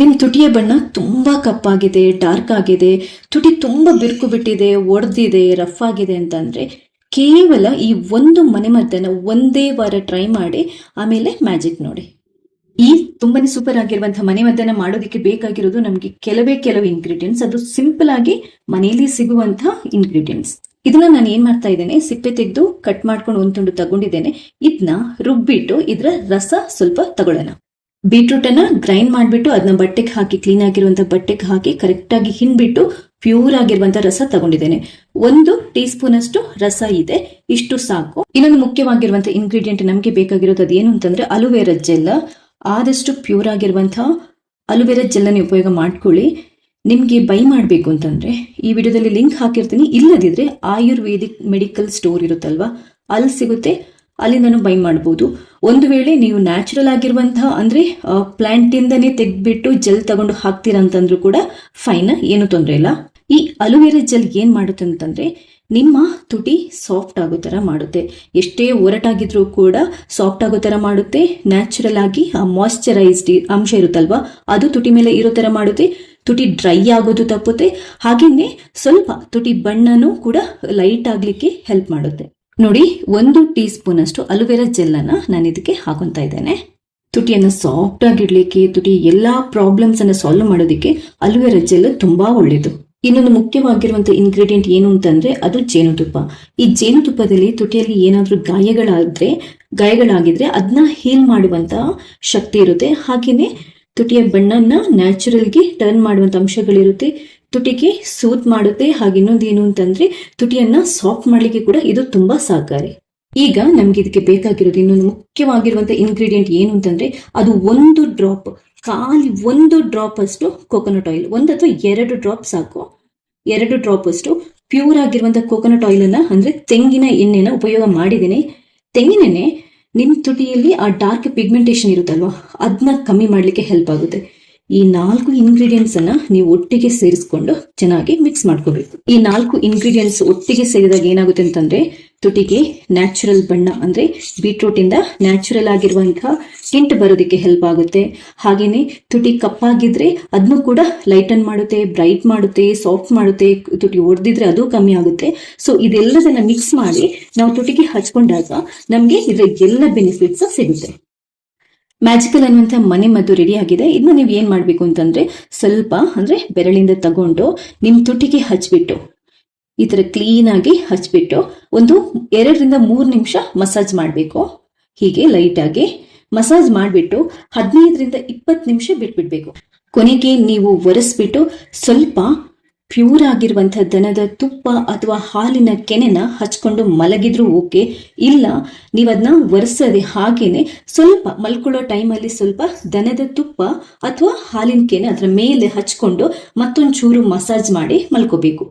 ನಿಮ್ಮ ತುಟಿಯ ಬಣ್ಣ ತುಂಬಾ ಕಪ್ಪಾಗಿದೆ ಡಾರ್ಕ್ ಆಗಿದೆ, ತುಟಿ ತುಂಬಾ ಬಿರುಕು ಬಿಟ್ಟಿದೆ, ಒಡೆದಿದೆ ರಫ್ ಆಗಿದೆ ಅಂತಂದರೆ ಕೇವಲ ಈ ಒಂದು ಮನೆಮದ್ದನ್ನ ಒಂದೇ ವಾರ ಟ್ರೈ ಮಾಡಿ, ಆಮೇಲೆ ಮ್ಯಾಜಿಕ್ ನೋಡಿ. ಈ ತುಂಬಾನೇ ಸೂಪರ್ ಆಗಿರುವಂತಹ ಮನೆಮದ್ದನ್ನು ಮಾಡೋದಕ್ಕೆ ಬೇಕಾಗಿರೋದು ನಮಗೆ ಕೆಲವೇ ಕೆಲವು ಇಂಗ್ರೀಡಿಯೆಂಟ್ಸ್ ಅದು ಸಿಂಪಲ್ ಆಗಿ ಮನೆಯಲ್ಲಿ ಸಿಗುವಂತಹ ಇಂಗ್ರೀಡಿಯೆಂಟ್ಸ್ ಇದನ್ನ ನಾನು ಏನ್ ಮಾಡ್ತಾ ಇದ್ದೇನೆ, ಸಿಪ್ಪೆ ತೆಗೆದು ಕಟ್ ಮಾಡ್ಕೊಂಡು ಒಂದು ತುಂಡು ತಗೊಂಡಿದ್ದೇನೆ. ಇದನ್ನ ರುಬ್ಬಿಟ್ಟು ಇದರ ರಸ ಸ್ವಲ್ಪ ತಗೊಳ್ಳೋಣ. ಬೀಟ್ರೂಟ್ ಅನ್ನ ಗ್ರೈಂಡ್ ಮಾಡ್ಬಿಟ್ಟು ಅದನ್ನ ಬಟ್ಟೆಗೆ ಹಾಕಿ ಕ್ಲೀನ್ ಆಗಿರುವಂತ ಬಟ್ಟೆಗೆ ಹಾಕಿ ಕರೆಕ್ಟ್ ಆಗಿ ಹಿಂಡ್ಬಿಟ್ಟು ಪ್ಯೂರ್ ಆಗಿರುವಂತ ರಸ ತಗೊಂಡಿದ್ದೇನೆ. ಒಂದು ಟೀ ಸ್ಪೂನ್ ಅಷ್ಟು ರಸ ಇದೆ, ಇಷ್ಟು ಸಾಕು. ಇನ್ನೊಂದು ಮುಖ್ಯವಾಗಿರುವಂತ ಇಂಗ್ರೀಡಿಯೆಂಟ್ ನಮಗೆ ಬೇಕಾಗಿರೋದು ಅದೇನು ಅಂತಂದ್ರೆ ಅಲುವೆರಾ ಜೆಲ್. ಆದಷ್ಟು ಪ್ಯೂರ್ ಆಗಿರುವಂತಹ ಅಲುವೆರಾ ಜೆಲ್ ಅನ್ನು ಉಪಯೋಗ ಮಾಡ್ಕೊಳ್ಳಿ. ನಿಮ್ಗೆ ಬೈ ಮಾಡಬೇಕು ಅಂತಂದ್ರೆ, ಈ ವಿಡಿಯೋದಲ್ಲಿ ಲಿಂಕ್ ಹಾಕಿರ್ತೀನಿ. ಇಲ್ಲದಿದ್ರೆ ಆಯುರ್ವೇದಿಕ್ ಮೆಡಿಕಲ್ ಸ್ಟೋರ್ ಇರುತ್ತಲ್ವಾ, ಅಲ್ಲಿ ಸಿಗುತ್ತೆ. ಅಲ್ಲಿಂದನೂ ಬೈ ಮಾಡಬಹುದು ಒಂದು ವೇಳೆ ನೀವು ನ್ಯಾಚುರಲ್ ಆಗಿರುವಂತಹ, ಅಂದ್ರೆ ಪ್ಲಾಂಟ್ ಇಂದನೇ ತೆಗ್ದ್ಬಿಟ್ಟು ಜೆಲ್ ತಗೊಂಡು ಹಾಕ್ತೀರಾ ಅಂತಂದ್ರೂ ಕೂಡ ಫೈನ್ ಏನು ತೊಂದರೆ ಇಲ್ಲ. ಈ ಅಲುವೆರಾ ಜೆಲ್ ಏನ್ ಮಾಡುತ್ತೆ ಅಂತಂದ್ರೆ, ನಿಮ್ಮ ತುಟಿ ಸಾಫ್ಟ್ ಆಗೋ ತರ ಮಾಡುತ್ತೆ. ಎಷ್ಟೇ ಒರಟಾಗಿದ್ರೂ ಕೂಡ ಸಾಫ್ಟ್ ಆಗೋ ತರ ಮಾಡುತ್ತೆ. ನ್ಯಾಚುರಲ್ ಆಗಿ ಆ ಮಾಯಶ್ಚರೈಸ್ಡ್ ಅಂಶ ಇರುತ್ತಲ್ವಾ, ಅದು ತುಟಿ ಮೇಲೆ ಇರೋ ತರ ಮಾಡುತ್ತೆ. ತುಟಿ ಡ್ರೈ ಆಗೋದು ತಪ್ಪುತ್ತೆ. ಹಾಗೇನೇ ಸ್ವಲ್ಪ ತುಟಿ ಬಣ್ಣನೂ ಕೂಡ ಲೈಟ್ ಆಗ್ಲಿಕ್ಕೆ ಹೆಲ್ಪ್ ಮಾಡುತ್ತೆ. ನೋಡಿ, ಒಂದು ಟೀ ಸ್ಪೂನ್ ಅಷ್ಟು ಅಲುವೆರಾ ಜೆಲ್ ಅನ್ನ ನಾನು ಇದಕ್ಕೆ ಹಾಕೊಂತ ಇದ್ದೇನೆ. ತುಟಿಯನ್ನ ಸಾಫ್ಟ್ ಆಗಿಡ್ಲಿಕ್ಕೆ, ತುಟಿ ಎಲ್ಲಾ ಪ್ರಾಬ್ಲಮ್ಸ್ ಅನ್ನ ಸಾಲ್ವ್ ಮಾಡೋದಕ್ಕೆ ಅಲುವೆರಾ ಜೆಲ್ ತುಂಬಾ ಒಳ್ಳೇದು. ಇನ್ನೊಂದು ಮುಖ್ಯವಾಗಿರುವಂತಹ ಇಂಗ್ರೀಡಿಯೆಂಟ್ ಏನು ಅಂತಂದ್ರೆ ಅದು ಜೇನುತುಪ್ಪ. ಈ ಜೇನುತುಪ್ಪದಲ್ಲಿ ತುಟಿಯಲ್ಲಿ ಏನಾದ್ರೂ ಗಾಯಗಳಾದ್ರೆ, ಗಾಯಗಳಾಗಿದ್ರೆ ಅದನ್ನ ಹೀಲ್ ಮಾಡುವಂತಹ ಶಕ್ತಿ ಇರುತ್ತೆ. ಹಾಗೇನೆ ತುಟಿಯ ಬಣ್ಣನ ನ್ಯಾಚುರಲ್ಗೆ ಟರ್ನ್ ಮಾಡುವಂತ ಅಂಶಗಳಿರುತ್ತೆ. ತುಟಿಗೆ ಸೂತ್ ಮಾಡುತ್ತೆ, ಹಾಗೆ ಇನ್ನೊಂದು ಏನು ಅಂತಂದ್ರೆ ತುಟಿಯನ್ನ ಸಾಫ್ಟ್ ಮಾಡ್ಲಿಕ್ಕೆ ಕೂಡ ಇದು ತುಂಬಾ ಸಹಕಾರಿ. ಈಗ ನಮ್ಗೆ ಇದಕ್ಕೆ ಬೇಕಾಗಿರೋದು ಇನ್ನೊಂದು ಮುಖ್ಯವಾಗಿರುವಂತ ಇಂಗ್ರೀಡಿಯೆಂಟ್ ಏನು ಅಂತಂದ್ರೆ ಅದು ಒಂದು ಡ್ರಾಪ್ ಖಾಲಿ ಒಂದು ಡ್ರಾಪ್ ಅಷ್ಟು ಕೊಕೊನಟ್ ಆಯಿಲ್ ಒಂದು ಅಥವಾ ಎರಡು ಡ್ರಾಪ್ ಸಾಕು. ಎರಡು ಡ್ರಾಪ್ ಅಷ್ಟು ಪ್ಯೂರ್ ಆಗಿರುವಂತ ಕೋಕೋನಟ್ ಆಯಿಲ್ ಅನ್ನ, ಅಂದ್ರೆ ತೆಂಗಿನ ಎಣ್ಣೆನ ಉಪಯೋಗ ಮಾಡಿದ್ದೀನಿ. ತೆಂಗಿನ ಎಣ್ಣೆ ನಿಮ್ ತುಟಿಯಲ್ಲಿ ಆ ಡಾರ್ಕ್ ಪಿಗ್ಮೆಂಟೇಷನ್ ಇರುತ್ತಲ್ವಾ ಅದನ್ನ ಕಮ್ಮಿ ಮಾಡ್ಲಿಕ್ಕೆ ಹೆಲ್ಪ್ ಆಗುತ್ತೆ. ಈ ನಾಲ್ಕು ಇಂಗ್ರೀಡಿಯೆಂಟ್ಸ್ ಅನ್ನ ನೀವು ಒಟ್ಟಿಗೆ ಸೇರಿಸ್ಕೊಂಡು ಚೆನ್ನಾಗಿ ಮಿಕ್ಸ್ ಮಾಡ್ಕೋಬೇಕು. ಈ ನಾಲ್ಕು ಇಂಗ್ರೀಡಿಯೆಂಟ್ಸ್ ಒಟ್ಟಿಗೆ ಸೇರಿದಾಗ ಏನಾಗುತ್ತೆ ಅಂತಂದ್ರೆ, ತುಟಿಗೆ ನ್ಯಾಚುರಲ್ ಬಣ್ಣ ಅಂದ್ರೆ ಬೀಟ್ರೂಟ್ ಇಂದ ನ್ಯಾಚುರಲ್ ಆಗಿರುವಂತಹ ಹಿಂಟ್ ಬರೋದಕ್ಕೆ ಹೆಲ್ಪ್ ಆಗುತ್ತೆ. ಹಾಗೇನೆ ತುಟಿ ಕಪ್ಪಾಗಿದ್ರೆ ಅದನ್ನು ಕೂಡ ಲೈಟನ್ ಮಾಡುತ್ತೆ ಬ್ರೈಟ್ ಮಾಡುತ್ತೆ ಸಾಫ್ಟ್ ಮಾಡುತ್ತೆ, ತುಟಿ ಒಡೆದಿದ್ರೆ ಅದು ಕಮ್ಮಿ ಆಗುತ್ತೆ. ಸೊ ಇದೆಲ್ಲದನ್ನ ಮಿಕ್ಸ್ ಮಾಡಿ ನಾವು ತುಟಿಗೆ ಹಚ್ಕೊಂಡಾಗ ನಮ್ಗೆ ಇದ್ರ ಎಲ್ಲ ಬೆನಿಫಿಟ್ಸ್ ಸಿಗುತ್ತೆ. ಮ್ಯಾಜಿಕಲ್ ಅನ್ನುವಂಥ ಮನೆ ಮದ್ದು ರೆಡಿ ಆಗಿದೆ. ಇದನ್ನ ನೀವು ಏನ್ ಮಾಡ್ಬೇಕು ಅಂತಂದ್ರೆ, ಸ್ವಲ್ಪ ಅಂದ್ರೆ ಬೆರಳಿಂದ ತಗೊಂಡು ನಿಮ್ ತುಟಿಗೆ ಹಚ್ಬಿಟ್ಟು, ಈ ತರ ಕ್ಲೀನ್ ಆಗಿ ಹಚ್ಬಿಟ್ಟು ಒಂದು ಎರಡರಿಂದ ಮೂರು ನಿಮಿಷ ಮಸಾಜ್ ಮಾಡಬೇಕು. ಹೀಗೆ ಲೈಟ್ ಆಗಿ ಮಸಾಜ್ ಮಾಡಿಬಿಟ್ಟು ಹದಿನೈದರಿಂದ ಇಪ್ಪತ್ತು ನಿಮಿಷ ಬಿಟ್ಬಿಡ್ಬೇಕು. ಕೊನೆಗೆ ನೀವು ಒರೆಸ್ಬಿಟ್ಟು ಸ್ವಲ್ಪ ಪ್ಯೂರ್ ಆಗಿರುವಂತಹ ದನದ ತುಪ್ಪ ಅಥವಾ ಹಾಲಿನ ಕೆನೆನ ಹಚ್ಕೊಂಡು ಮಲಗಿದ್ರು ಓಕೆ. ಇಲ್ಲ ನೀವು ಅದನ್ನ ಒರೆಸದೆ ಹಾಗೇನೆ ಸ್ವಲ್ಪ ಮಲ್ಕೊಳ್ಳೋ ಟೈಮಲ್ಲಿ ಸ್ವಲ್ಪ ದನದ ತುಪ್ಪ ಅಥವಾ ಹಾಲಿನ ಕೆನೆ ಅದರ ಮೇಲೆ ಹಚ್ಕೊಂಡು ಮತ್ತೊಂದು ಚೂರು ಮಸಾಜ್ ಮಾಡಿ ಮಲ್ಕೋಬೇಕು.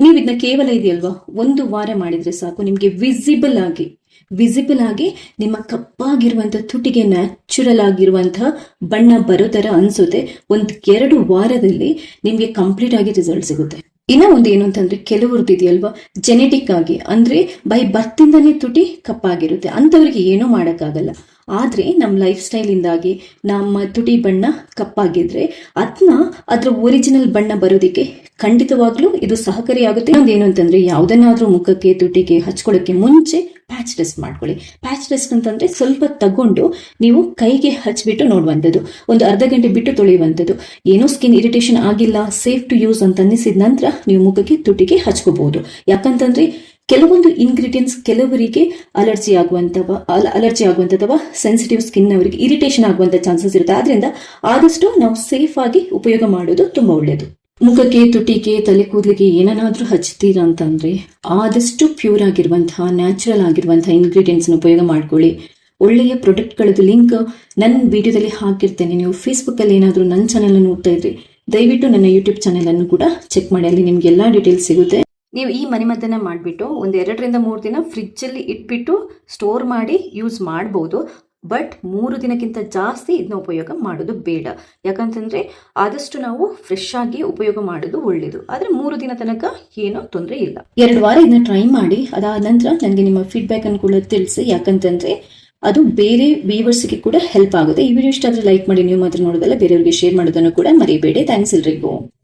ನೀವು ಇದನ್ನ ಕೇವಲ ಇದೆಯಲ್ವಾ? ಒಂದು ವಾರ ಮಾಡಿದ್ರೆ ಸಾಕು. ನಿಮಗೆ ವಿಸಿಬಲ್ ಆಗಿ ವಿಸಿಬಲ್ ಆಗಿ ನಿಮ್ಮ ಕಪ್ಪಾಗಿರುವಂತಹ ತುಟಿಗೆ ನ್ಯಾಚುರಲ್ ಆಗಿರುವಂತಹ ಬಣ್ಣ ಬರೋ ತರ ಅನ್ಸುತ್ತೆ. ಒಂದ್ ಎರಡು ವಾರದಲ್ಲಿ ನಿಮ್ಗೆ ಕಂಪ್ಲೀಟ್ ಆಗಿ ರಿಸಲ್ಟ್ ಸಿಗುತ್ತೆ. ಇನ್ನ ಒಂದು ಏನು ಅಂತಂದ್ರೆ ಕೆಲವ್ರದ್ದು ಇದೆಯಲ್ವಾ? ಜೆನೆಟಿಕ್ ಆಗಿ, ಅಂದ್ರೆ ಬೈ ಬರ್ತಿಂದಾನೇ ತುಟಿ ಕಪ್ಪಾಗಿರುತ್ತೆ. ಅಂತವ್ರಿಗೆ ಏನೂ ಮಾಡೋಕ್ಕಾಗಲ್ಲ. ಆದ್ರೆ ನಮ್ಮ ಲೈಫ್ ಸ್ಟೈಲ್ ಇಂದಾಗಿ ನಮ್ಮ ತುಟಿ ಬಣ್ಣ ಕಪ್ಪಾಗಿದ್ರೆ ಅದನ್ನ ಅದ್ರ ಒರಿಜಿನಲ್ ಬಣ್ಣ ಬರೋದಕ್ಕೆ ಖಂಡಿತವಾಗ್ಲೂ ಇದು ಸಹಕಾರಿಯಾಗುತ್ತೆ. ಏನು ಅಂತಂದ್ರೆ ಯಾವ್ದನ್ನಾದ್ರೂ ಮುಖಕ್ಕೆ, ತುಟಿಗೆ ಹಚ್ಕೊಳ್ಳೋಕೆ ಮುಂಚೆ ಪ್ಯಾಚ್ ಟೆಸ್ಟ್ ಮಾಡ್ಕೊಳ್ಳಿ. ಪ್ಯಾಚ್ ಟೆಸ್ಟ್ ಅಂತಂದ್ರೆ ಸ್ವಲ್ಪ ತಗೊಂಡು ನೀವು ಕೈಗೆ ಹಚ್ಬಿಟ್ಟು ನೋಡುವಂಥದ್ದು. ಒಂದು ಅರ್ಧ ಗಂಟೆ ಬಿಟ್ಟು ತೊಳೆಯುವಂಥದ್ದು. ಏನೋ ಸ್ಕಿನ್ ಇರಿಟೇಷನ್ ಆಗಿಲ್ಲ ಸೇಫ್ ಟು ಯೂಸ್ ಅಂತ ಅನ್ನಿಸಿದ ನಂತರ ನೀವು ಮುಖಕ್ಕೆ, ತುಟಿಗೆ ಹಚ್ಕೋಬಹುದು ಯಾಕಂತಂದ್ರೆ ಕೆಲವೊಂದು ಇಂಗ್ರೀಡಿಯೆಂಟ್ಸ್ ಕೆಲವರಿಗೆ ಅಲರ್ಜಿ ಆಗುವಂತವ ಅಲರ್ಜಿ ಆಗುವಂಥದ್ದು ಸೆನ್ಸಿಟಿವ್ ಸ್ಕಿನ್ ಅವರಿಗೆ ಇರಿಟೇಷನ್ ಆಗುವಂತ ಚಾನ್ಸಸ್ ಇರುತ್ತೆ. ಆದ್ರಿಂದ ಆದಷ್ಟು ನಾವು ಸೇಫ್ ಆಗಿ ಉಪಯೋಗ ಮಾಡೋದು ತುಂಬಾ ಒಳ್ಳೆಯದು ಮುಖಕ್ಕೆ, ತುಟಿಗೆ, ತಲೆ ಕೂದಲಿಗೆ ಏನನ್ನಾದ್ರೂ ಹಚ್ತೀರಾ ಅಂತಂದ್ರೆ ಆದಷ್ಟು ಪ್ಯೂರ್ ಆಗಿರುವಂತಹ ನ್ಯಾಚುರಲ್ ಆಗಿರುವಂತಹ ಇಂಗ್ರೀಡಿಯೆಂಟ್ಸ್ ಉಪಯೋಗ ಮಾಡ್ಕೊಳ್ಳಿ. ಒಳ್ಳೆಯ ಪ್ರಾಡಕ್ಟ್ಗಳದ್ದು ಲಿಂಕ್ ನನ್ನ ವಿಡಿಯೋದಲ್ಲಿ ಹಾಕಿರ್ತೇನೆ. ನೀವು ಫೇಸ್ಬುಕ್ ಅಲ್ಲಿ ಏನಾದರೂ ನನ್ನ ಚಾನೆಲ್ ನೋಡ್ತಾ ಇದ್ರಿ ದಯವಿಟ್ಟು ನನ್ನ ಯೂಟ್ಯೂಬ್ ಚಾನೆಲ್ ಅನ್ನು ಕೂಡ ಚೆಕ್ ಮಾಡಿ. ಅಲ್ಲಿ ನಿಮ್ಗೆ ಎಲ್ಲಾ ಡೀಟೇಲ್ಸ್ ಸಿಗುತ್ತೆ. ನೀವು ಈ ಮನೆಮದ್ದನ್ನ ಮಾಡಿಬಿಟ್ಟು ಒಂದು ಎರಡರಿಂದ ಮೂರು ದಿನ ಫ್ರಿಜ್ಜಲ್ಲಿ ಇಟ್ಬಿಟ್ಟು ಸ್ಟೋರ್ ಮಾಡಿ ಯೂಸ್ ಮಾಡಬಹುದು ಬಟ್ ಮೂರು ದಿನಕ್ಕಿಂತ ಜಾಸ್ತಿ ಇದನ್ನ ಉಪಯೋಗ ಮಾಡೋದು ಬೇಡ. ಯಾಕಂತಂದ್ರೆ ಆದಷ್ಟು ನಾವು ಫ್ರೆಶ್ ಆಗಿ ಉಪಯೋಗ ಮಾಡೋದು ಒಳ್ಳೇದು. ಆದ್ರೆ ಮೂರು ದಿನ ತನಕ ಏನೋ ತೊಂದರೆ ಇಲ್ಲ. ಎರಡು ವಾರ ಇದನ್ನ ಟ್ರೈ ಮಾಡಿ, ಅದಾದ ನಂತರ ನನಗೆ ನಿಮ್ಮ ಫೀಡ್ಬ್ಯಾಕ್ ಅನ್ನು ಕೂಡ ತಿಳಿಸಿ. ಯಾಕಂತಂದ್ರೆ ಅದು ಬೇರೆ ವ್ಯೂವರ್ಸ್ಗೆ ಕೂಡ ಹೆಲ್ಪ್ ಆಗುತ್ತೆ. ಈ ವಿಡಿಯೋ ಇಷ್ಟ ಆದರೆ ಲೈಕ್ ಮಾಡಿ, ನೀವು ಮಾತ್ರ ನೋಡೋದಲ್ಲ, ಬೇರೆಯವರಿಗೆ ಶೇರ್ ಮಾಡೋದನ್ನು ಕೂಡ ಮರಿಬೇಡಿ. ಥ್ಯಾಂಕ್ಸ್ ಎಲ್ರಿಗೂ.